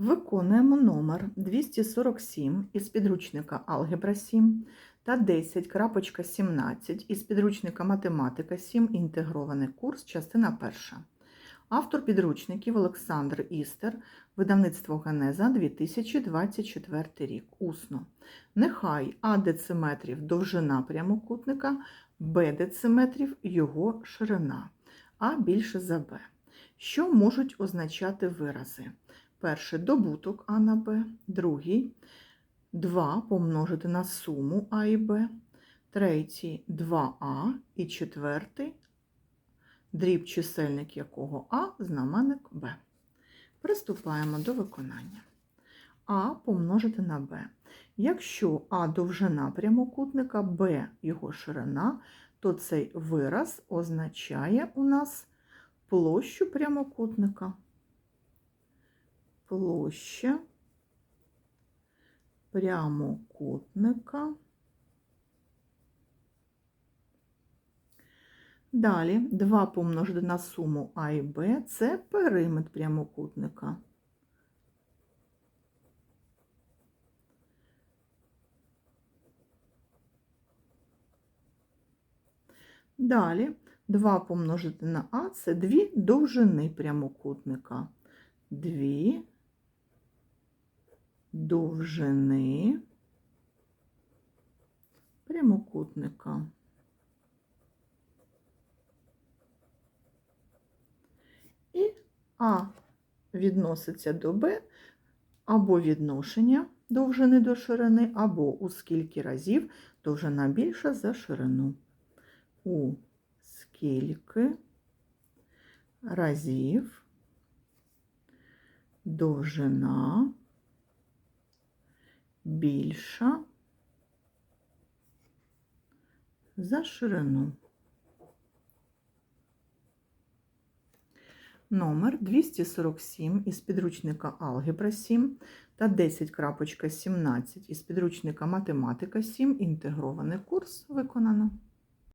Виконуємо номер 247 із підручника Алгебра 7 та 10.17 із підручника Математика 7. Інтегрований курс, частина 1. Автор підручників Олександр Істер, видавництво Генеза 2024 рік. Усно. Нехай А дециметрів довжина прямокутника, Б дециметрів його ширина, А більше за Б. Що можуть означати вирази? Перший добуток А на Б, другий 2 помножити на суму А і Б, третій 2А і четвертий дріб чисельник якого А, знаменник Б. Приступаємо до виконання. А помножити на Б. Якщо А довжина прямокутника, Б його ширина, то цей вираз означає у нас площу прямокутника. Площа прямокутника. Далі 2 помножити на суму А і Б це периметр прямокутника. Далі 2 помножити на А це дві довжини прямокутника. Дві довжини прямокутника. І А відноситься до Б або відношення довжини до ширини, або у скільки разів довжина більша за ширину. У скільки разів довжина більша за ширину. Номер 247 із підручника Алгебра 7 та 10.17 із підручника Математика 7. Інтегрований курс виконано.